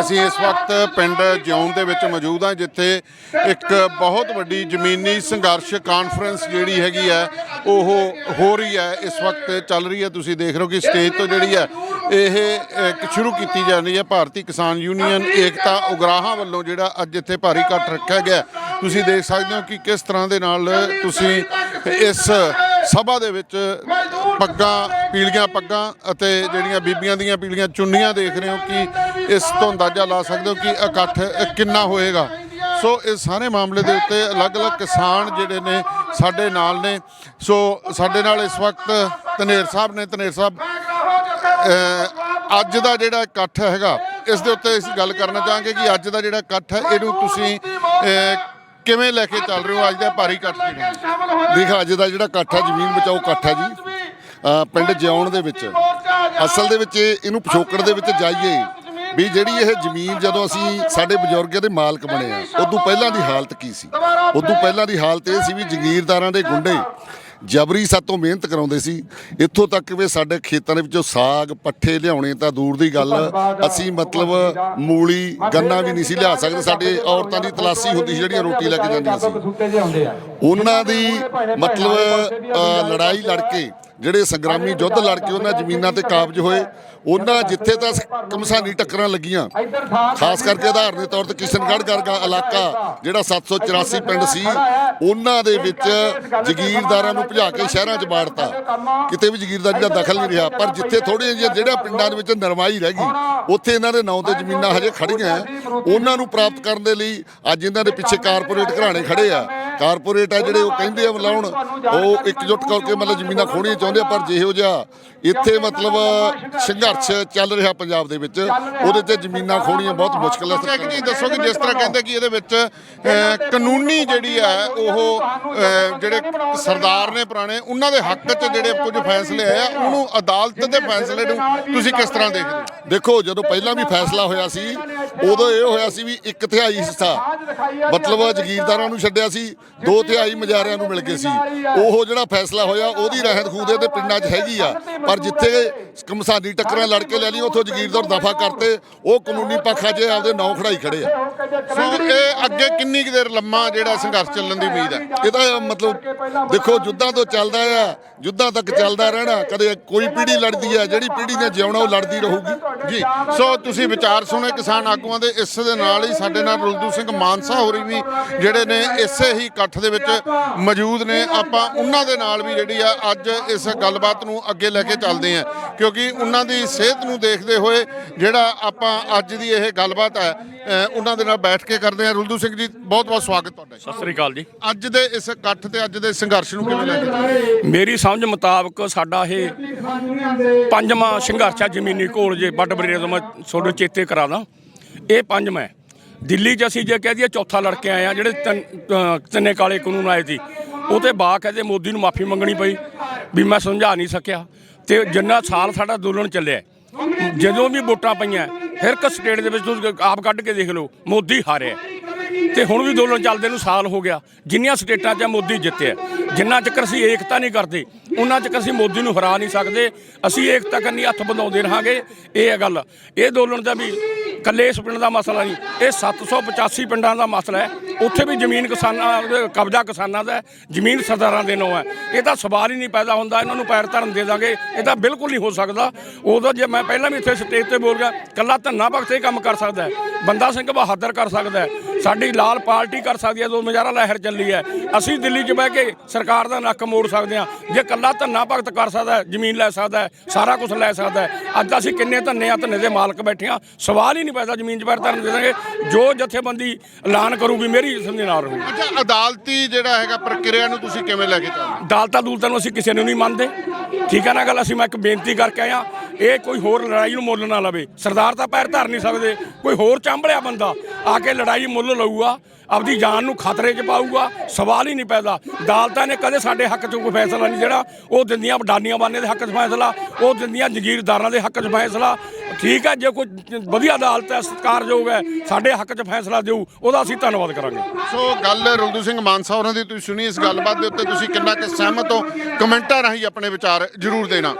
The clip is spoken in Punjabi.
ਅਸੀਂ ਇਸ ਵਕਤ ਪਿੰਡ ਜਿਉਂ ਦੇ ਵਿੱਚ ਮੌਜੂਦ ਹਾਂ, ਜਿੱਥੇ ਇੱਕ ਬਹੁਤ ਵੱਡੀ ਜ਼ਮੀਨੀ ਸੰਘਰਸ਼ ਕਾਨਫਰੰਸ ਜਿਹੜੀ ਹੈਗੀ ਹੈ, ਉਹ ਹੋ ਰਹੀ ਹੈ, ਇਸ ਵਕਤ ਚੱਲ ਰਹੀ ਹੈ। ਤੁਸੀਂ ਦੇਖ ਰਹੇ ਹੋ ਕਿ ਸਟੇਜ ਤੋਂ ਜਿਹੜੀ ਹੈ, ਇਹ ਸ਼ੁਰੂ ਕੀਤੀ ਜਾ ਰਹੀ ਹੈ। ਭਾਰਤੀ ਕਿਸਾਨ ਯੂਨੀਅਨ ਏਕਤਾ ਉਗਰਾਹਾਂ ਵੱਲੋਂ ਜਿਹੜਾ ਅੱਜ ਇੱਥੇ ਭਾਰੀ ਇਕੱਠ ਰੱਖਿਆ ਗਿਆ ਤੁਸੀਂ ਦੇਖ ਸਕਦੇ ਹੋ ਕਿ ਕਿਸ ਤਰ੍ਹਾਂ ਦੇ ਨਾਲ ਤੁਸੀਂ ਇਸ ਸਭਾ ਦੇ ਵਿੱਚ ਪੱਗਾਂ, ਪੀਲੀਆਂ ਪੱਗਾਂ ਅਤੇ ਜਿਹੜੀਆਂ ਬੀਬੀਆਂ ਦੀਆਂ ਪੀਲੀਆਂ ਚੁੰਨੀਆਂ ਦੇਖ ਰਹੇ ਹੋ ਕਿ ਇਸ ਤੋਂ ਅੰਦਾਜ਼ਾ ਲਾ ਸਕਦੇ ਹੋ ਕਿ ਇਕੱਠ ਕਿੰਨਾ ਹੋਏਗਾ। ਸੋ ਇਸ ਸਾਰੇ ਮਾਮਲੇ ਦੇ ਉੱਤੇ ਅਲੱਗ-ਅਲੱਗ ਕਿਸਾਨ ਜਿਹੜੇ ਨੇ ਸਾਡੇ ਨਾਲ ਨੇ। ਸੋ ਸਾਡੇ ਨਾਲ ਇਸ ਵਕਤ ਧਨੇਰ ਸਾਹਿਬ ਨੇ। ਧਨੇਰ ਸਾਹਿਬ ਅੱਜ ਦਾ ਜਿਹੜਾ ਇਕੱਠ ਹੈਗਾ, ਇਸ ਦੇ ਉੱਤੇ ਅਸੀਂ ਗੱਲ ਕਰਨਾ ਚਾਹਾਂਗੇ ਕਿ ਅੱਜ ਦਾ ਜਿਹੜਾ ਇਕੱਠ ਹੈ, ਇਹਨੂੰ ਤੁਸੀਂ ਕਿਵੇਂ ਲੈ ਕੇ ਚੱਲ ਰਹੇ ਹੋ? ਅੱਜ ਦਾ ਭਾਰੀ ਇਕੱਠ ਜਿਹੜਾ ਦੇਖ, ਅੱਜ ਦਾ ਜਿਹੜਾ ਇਕੱਠ ਹੈ, ਜ਼ਮੀਨ ਬਚਾਓ ਇਕੱਠ ਹੈ ਜੀ। ਪਿੰਡ ਜਿਉਣ ਦੇ ਵਿੱਚ। ਅਸਲ ਦੇ ਵਿੱਚ ਇਹਨੂੰ ਪਿਛੋਕੜ ਦੇ ਵਿੱਚ ਜਾਈਏ। ਵੀ ਜਿਹੜੀ ਇਹ ਜ਼ਮੀਨ ਜਦੋਂ ਅਸੀਂ ਸਾਡੇ ਬਜ਼ੁਰਗਾਂ ਦੇ ਮਾਲਕ ਬਣੇ ਆ, ਉਦੋਂ ਪਹਿਲਾਂ ਦੀ ਹਾਲਤ ਕੀ ਸੀ? ਉਦੋਂ ਪਹਿਲਾਂ ਦੀ ਹਾਲਤ ਇਹ ਸੀ ਵੀ ਜ਼ਗੀਰਦਾਰਾਂ ਦੇ ਗੁੰਡੇ ਜਬਰੀ ਸਾਤੋਂ ਮਿਹਨਤ ਕਰਾਉਂਦੇ ਸੀ। ਇੱਥੋਂ ਤੱਕ ਵੀ ਸਾਡੇ ਖੇਤਾਂ ਦੇ ਵਿੱਚੋਂ ਸਾਗ, ਪੱਠੇ ਲਿਆਉਣੇ ਤਾਂ ਦੂਰ ਦੀ ਗੱਲ। ਅਸੀਂ ਮਤਲਬ ਮੂਲੀ, ਗੰਨਾ ਵੀ ਨਹੀਂ ਸੀ ਲਿਆ ਸਕਦੇ। ਸਾਡੇ ਔਰਤਾਂ ਦੀ ਤਲਾਸੀ ਹੁੰਦੀ ਸੀ ਜਿਹੜੀਆਂ ਰੋਟੀ ਲੈ ਕੇ ਜਾਂਦੀਆਂ ਸੀ। ਉਹਨਾਂ ਦੀ ਮਤਲਬ ਲੜਾਈ ਲੜ ਕੇ ਜਿਹੜੇ ਸੰਗਰਾਮੀ ਯੁੱਧ ਲੜ ਕੇ ਉਹਨਾਂ ਜ਼ਮੀਨਾਂ ਤੇ ਕਾਬਜ ਹੋਏ ਉਹਨਾਂ ਜਿੱਥੇ ਤਾਂ ਕਮਸਾਨੀ ਟੱਕਰਾਂ ਲੱਗੀਆਂ। ਖਾਸ ਕਰਕੇ ਆਧਾਰ ਦੇ ਤੌਰ ਤੇ ਕਿਸ਼ਨਗੜ੍ਹ ਵਰਗਾ ਇਲਾਕਾ ਜਿਹੜਾ 784 ਪਿੰਡ ਸੀ ਉਹਨਾਂ ਦੇ ਵਿੱਚ ਜ਼ਗੀਰਦਾਰਾਂ ਨੂੰ ਭਜਾ ਕੇ ਸ਼ਹਿਰਾਂ 'ਚ ਬਾੜਤਾ ਕਿਤੇ ਵੀ ਜ਼ਗੀਰਦਾਰੀ ਦਾ ਦਖਲ ਨਹੀਂ ਰਿਹਾ ਪਰ ਜਿੱਥੇ ਥੋੜ੍ਹੀਆਂ ਜਿਹੀਆਂ ਜਿਹੜਾ ਪਿੰਡਾਂ ਦੇ ਵਿੱਚ ਨਰਮਾਈ ਰਹਿ ਗਈ ਉੱਥੇ ਇਹਨਾਂ ਦੇ ਨਾਂ ਤੇ ਜ਼ਮੀਨਾਂ ਹਜੇ ਖੜੀਆਂ। ਉਹਨਾਂ ਨੂੰ ਪ੍ਰਾਪਤ ਕਰਨ ਦੇ ਲਈ ਅੱਜ ਇਹਨਾਂ ਦੇ ਪਿੱਛੇ ਕਾਰਪੋਰੇਟ ਘਰਾਣੇ ਖੜੇ ਆ। ਕਾਰਪੋਰੇਟ ਆ ਜਿਹੜੇ ਉਹ ਕਹਿੰਦੇ ਆ ਬੁਲਾਉਣ ਉਹ ਇਕਜੁੱਟ ਕਰਕੇ ਮਤਲਬ ਜ਼ਮੀਨਾਂ ਖੋਣੀਆਂ ਚਾਹੁੰਦੇ ਆ ਪਰ ਜਿਹੋ ਜਿਹਾ ਇੱਥੇ ਮਤਲਬ ਸੰਘਰਸ਼ ਚੱਲ ਰਿਹਾ ਪੰਜਾਬ ਦੇ ਵਿੱਚ ਉਹਦੇ ਤੇ ਜ਼ਮੀਨਾਂ ਖੋਣੀਆਂ ਬਹੁਤ ਮੁਸ਼ਕਲ ਹੈ ਕਿ ਨਹੀਂ ਦੱਸੋ ਕਿ ਜਿਸ ਤਰ੍ਹਾਂ ਕਹਿੰਦੇ ਕਿ ਇਹਦੇ ਵਿੱਚ ਕਾਨੂੰਨੀ ਜਿਹੜੀ ਹੈ ਉਹ ਜਿਹੜੇ ਸਰਦਾਰ ਨੇ ਪੁਰਾਣੇ ਉਹਨਾਂ ਦੇ ਹੱਕ 'ਚ ਜਿਹੜੇ ਕੁਝ ਫੈਸਲੇ ਆਏ ਆ ਉਹਨੂੰ ਅਦਾਲਤ ਦੇ ਫੈਸਲੇ ਨੂੰ ਤੁਸੀਂ ਕਿਸ ਤਰ੍ਹਾਂ ਦੇਖਦੇ ਹੋ? ਦੇਖੋ, ਜਦੋਂ ਪਹਿਲਾਂ ਵੀ ਫੈਸਲਾ ਹੋਇਆ ਸੀ, ਉਦੋਂ ਇਹ ਹੋਇਆ ਸੀ ਵੀ ਇੱਕ ਤਿਹਾਈ ਹਿੱਸਾ। ਮਤਲਬ ਜ਼ਗੀਰਦਾਰਾਂ ਨੂੰ ਛੱਡਿਆ ਸੀ, ਦੋ ਤਿਹਾਈ ਮਜਾਰਿਆਂ ਨੂੰ ਮਿਲ ਗਏ ਸੀ। ਉਹ ਜਿਹੜਾ ਫੈਸਲਾ ਹੋਇਆ, ਉਹਦੀ ਰਹਿਤ ਖੂਦੇ ਦੇ ਪਿੰਡਾਂ 'ਚ ਹੈਗੀ ਆ। ਪਰ ਜਿੱਥੇ ਕਮਸਾਨੀ ਟੱਕਰਾਂ ਲੜ ਕੇ ਲੈ ਲਈ, ਉੱਥੋਂ ਜ਼ਗੀਰਦਾਰ ਦਫਾ ਕਰਤੇ, ਉਹ ਕਾਨੂੰਨੀ ਪੱਖ ਅਜੇ ਆਪਦੇ ਨੌ ਖੜਾਈ ਖੜੇ ਆ। ਸੋ ਇਹ ਅੱਗੇ ਕਿੰਨੀ ਕੁ ਦੇਰ ਲੰਮਾ ਜਿਹੜਾ ਸੰਘਰਸ਼ ਚੱਲਣ ਦੀ ਉਮੀਦ ਹੈ ਇਹਦਾ ਮਤਲਬ ਦੇਖੋ ਜੁੱਧਾਂ ਤੋਂ ਚੱਲਦਾ ਆ ਜੁੱਧਾਂ ਤੱਕ ਚੱਲਦਾ ਰਹਿਣਾ, ਕਦੇ ਕੋਈ ਪੀੜ੍ਹੀ ਲੜਦੀ ਆ, ਜਿਹੜੀ ਪੀੜ੍ਹੀ ਨੇ ਜਿਉਣਾ, ਉਹ ਲੜਦੀ ਰਹੂਗੀ। ਜੀ ਸੋ ਤੁਸੀਂ ਵਿਚਾਰ ਸੁਣੇ ਕਿਸਾਨ ਆਗੂਆਂ ਦੇ ਇਸ ਦੇ ਨਾਲ ਹੀ ਸਾਡੇ ਨਾਲ ਰੁਲਦੂ ਸਿੰਘ ਮਾਨਸਾ ਹੋਰੀ ਵੀ ਜਿਹੜੇ ਨੇ ਇਸੇ ਹੀ ਇਕੱਠ ਦੇ ਵਿੱਚ ਮੌਜੂਦ ਨੇ। ਆਪਾਂ ਉਹਨਾਂ ਦੇ ਨਾਲ ਵੀ ਜਿਹੜੀ ਆ ਅੱਜ ਇਸ ਗੱਲਬਾਤ ਨੂੰ ਅੱਗੇ ਲੈ ਕੇ ਚੱਲਦੇ ਆ ਕਿਉਂਕਿ ਉਹਨਾਂ ਦੀ ਸਿਹਤ ਨੂੰ ਦੇਖਦੇ ਹੋਏ ਜਿਹੜਾ ਆਪਾਂ ਅੱਜ ਦੀ ਇਹ ਗੱਲਬਾਤ ਹੈ ਉਹਨਾਂ ਦੇ ਨਾਲ ਬੈਠ ਕੇ ਕਰਦੇ ਆ ਰੁਲਦੂ ਸਿੰਘ ਜੀ ਬਹੁਤ ਬਹੁਤ ਸਵਾਗਤ ਤੁਹਾਡਾ ਸਤਿ ਸ੍ਰੀ ਅਕਾਲ ਜੀ। ਅੱਜ ਦੇ ਇਸ ਇਕੱਠ ਤੇ ਅੱਜ ਦੇ ਸੰਘਰਸ਼ ਨੂੰ ਕਿਵੇਂ ਲੈ ਕੇ ਮੇਰੀ ਸਮਝ ਮੁਤਾਬਕ ਸਾਡਾ ਇਹ ਪੰਜਵਾਂ ਸੰਘਰਸ਼ ਆ ਜ਼ਮੀਨੀ ਘੋਲ ਜੇ ਵੱਡ ਬਰੇਰੇ ਤੋਂ ਮੈਂ ਤੁਹਾਡੇ ਚੇਤੇ ਕਰਾ ਦਾਂ। ਇਹ ਪੰਜਵਾਂ ਹੈ। ਦਿੱਲੀ 'ਚ ਅਸੀਂ ਜੇ ਕਹਿ ਦਈਏ ਚੌਥਾ ਲੜ ਕੇ ਆਏ ਆ ਜਿਹੜੇ ਤਿੰਨ- ਤਿੰਨੇ ਕਾਲੇ ਕਾਨੂੰਨ ਆਏ ਸੀ। ਉਹ ਤੇ ਬਾ ਕਹਿੰਦੇ ਮੋਦੀ ਨੂੰ ਮਾਫੀ ਮੰਗਣੀ ਪਈ ਵੀ ਮੈਂ ਸਮਝਾ ਨਹੀਂ ਸਕਿਆ। ਤੇ ਜਿੰਨਾ ਸਾਲ ਸਾਡਾ ਅੰਦੋਲਨ ਚੱਲਿਆ, ਜਦੋਂ ਵੀ ਵੋਟਾਂ ਪਈਆਂ ਹਰ ਇੱਕ ਸਟੇਟ ਦੇ ਵਿੱਚ ਤੁਸੀਂ ਆਪ ਕੱਢ ਕੇ ਦੇਖ ਲਓ, ਮੋਦੀ ਹਾਰਿਆ। ਤੇ ਹੁਣ ਵੀ ਅੰਦੋਲਨ ਚੱਲਦੇ ਨੂੰ ਸਾਲ ਹੋ ਗਿਆ। ਜਿੰਨੀਆਂ ਸਟੇਟਾਂ 'ਚ ਮੋਦੀ ਜਿੱਤਿਆ। ਜਿੰਨਾ ਚੱਕਰ ਅਸੀਂ ਏਕਤਾ ਨਹੀਂ ਕਰਦੇ ਉਹਨਾਂ ਚੱਕਰ ਅਸੀਂ ਮੋਦੀ ਨੂੰ ਹਰਾ ਨਹੀਂ ਸਕਦੇ। ਅਸੀਂ ਏਕਤਾ ਕਰਨੀ ਹੱਥ ਬੰਦਾਉਂਦੇ ਰਹਾਂਗੇ। ਇਹ ਹੈ ਗੱਲ। ਇਹ ਅੰਦੋਲਨ ਦਾ ਵੀ ਕੱਲੇ ਇਸ ਪਿੰਡ ਦਾ ਮਸਲਾ ਨਹੀਂ। ਇਹ 785 ਪਿੰਡਾਂ ਦਾ ਮਸਲਾ ਹੈ। ਉੱਥੇ ਵੀ ਜ਼ਮੀਨ ਕਿਸਾਨਾਂ ਕਬਜ਼ਾ ਕਿਸਾਨਾਂ ਦਾ ਜ਼ਮੀਨ ਸਰਦਾਰਾਂ ਦੇ ਨਾਂ ਹੈ। ਇਹ ਤਾਂ ਸਵਾਲ ਹੀ ਨਹੀਂ ਪੈਦਾ ਹੁੰਦਾ, ਇਹਨਾਂ ਨੂੰ ਪੈਰ ਧਰਨ ਦੇ ਦਾਂਗੇ, ਇਹ ਤਾਂ ਬਿਲਕੁਲ ਨਹੀਂ ਹੋ ਸਕਦਾ। ਉਦੋਂ ਜੇ ਮੈਂ ਪਹਿਲਾਂ ਵੀ ਇੱਥੇ ਸਟੇਜ ਤੇ ਬੋਲ ਗਿਆ ਕੱਲਾ ਧੰਨਾ ਭਗਤ ਇਹ ਕੰਮ ਕਰ ਸਕਦਾ ਬੰਦਾ ਸਿੰਘ ਬਹਾਦਰ ਕਰ ਸਕਦਾ ਸਾਡੀ ਲਾਲ ਪਾਰਟੀ ਕਰ ਸਕਦੀ ਹੈ, ਜੋ ਮਜਾਰਾ ਲਹਿਰ ਚੱਲੀ ਹੈ। ਅਸੀਂ ਦਿੱਲੀ 'ਚ ਬਹਿ ਕੇ ਸਰਕਾਰ ਦਾ ਨੱਕ ਮੋੜ ਸਕਦੇ ਹਾਂ, ਜੇ ਕੱਲਾ ਧੰਨਾ ਭਗਤ ਕਰ ਸਕਦਾ ਜ਼ਮੀਨ ਲੈ ਸਕਦਾ ਸਾਰਾ ਕੁਝ ਲੈ ਸਕਦਾ ਅੱਜ ਅਸੀਂ ਕਿੰਨੇ ਧੰਨੇ ਆ, ਧੰਨੇ ਦੇ ਮਾਲਕ ਬੈਠੇ ਹਾਂ, ਸਵਾਲ ਹੀ ਨਹੀਂ ਪੈਦਾ ਜ਼ਮੀਨ 'ਚ ਪੈਰ ਧਰਨ ਦੇ ਦਾਂਗੇ। ਜੋ ਜਥੇਬੰਦੀ ਐਲਾਨ ਕਰੂਗੀ ਮੇਰੀ ਸਮਝ ਨਾਲ ਰਹੂ ਅੱਛਾ ਅਦਾਲਤੀ ਜਿਹੜਾ ਹੈਗਾ ਪ੍ਰਕਿਰਿਆ ਨੂੰ ਤੁਸੀਂ ਕਿਵੇਂ ਲੈ ਕੇ ਚੱਲਦੇ ਅਦਾਲਤਾਂ ਦੂਲਤਾਂ ਨੂੰ ਅਸੀਂ ਕਿਸੇ ਨੂੰ ਨਹੀਂ ਮੰਨਦੇ। ਠੀਕ ਹੈ ਨਾ ਗੱਲ ਅਸੀਂ ਮੈਂ ਇੱਕ ਬੇਨਤੀ ਕਰਕੇ ਆਇਆ ਇਹ ਕੋਈ ਹੋਰ ਲੜਾਈ ਨੂੰ ਮੁੱਲ ਨਾ ਲਵੇ। ਸਰਦਾਰ ਤਾਂ ਪੈਰ ਧਰ ਨਹੀਂ ਸਕਦੇ ਕੋਈ ਹੋਰ ਚਾਂਬਲਿਆ ਬੰਦਾ। ਆ ਕੇ ਲੜਾਈ ਮੁੱਲ ਲਊਗਾ, ਆਪਦੀ ਜਾਨ ਨੂੰ ਖਤਰੇ 'ਚ ਪਾਊਗਾ, ਸਵਾਲ ਹੀ ਨਹੀਂ ਪੈਦਾ। ਅਦਾਲਤਾਂ ਨੇ ਕਦੇ ਸਾਡੇ ਹੱਕ 'ਚ ਕੋਈ ਫੈਸਲਾ ਨਹੀਂ ਜਿਹੜਾ, ਉਹ ਦਿੰਦੀਆਂ ਵਡਾਨੀਆਂ ਬਾਨੇ ਦੇ ਹੱਕ 'ਚ ਫੈਸਲਾ, ਉਹ ਦਿੰਦੀਆਂ ਜ਼ਗੀਰਦਾਰਾਂ ਦੇ ਹੱਕ 'ਚ ਫੈਸਲਾ। ਠੀਕ ਹੈ, ਜੇ ਕੋਈ ਵਧੀਆ ਅਦਾਲਤ ਹੈ, ਸਤਿਕਾਰਯੋਗ ਹੈ, ਸਾਡੇ ਹੱਕ 'ਚ ਫੈਸਲਾ ਦੇਊ, ਉਹਦਾ ਅਸੀਂ ਧੰਨਵਾਦ ਕਰਾਂਗੇ। ਸੋ ਗੱਲ ਰੁਲਦੂ ਸਿੰਘ ਮਾਨਸਾ ਹੋਰਾਂ ਦੀ ਤੁਸੀਂ ਸੁਣੀ ਇਸ ਗੱਲਬਾਤ ਦੇ ਉੱਤੇ, ਤੁਸੀਂ ਕਿੰਨਾ ਕੁ ਸਹਿਮਤ ਹੋ? ਕਮੈਂਟਾਂ ਰਾਹੀਂ ਆਪਣੇ ਵਿਚਾਰ ਜ਼ਰੂਰ ਦੇਣਾ।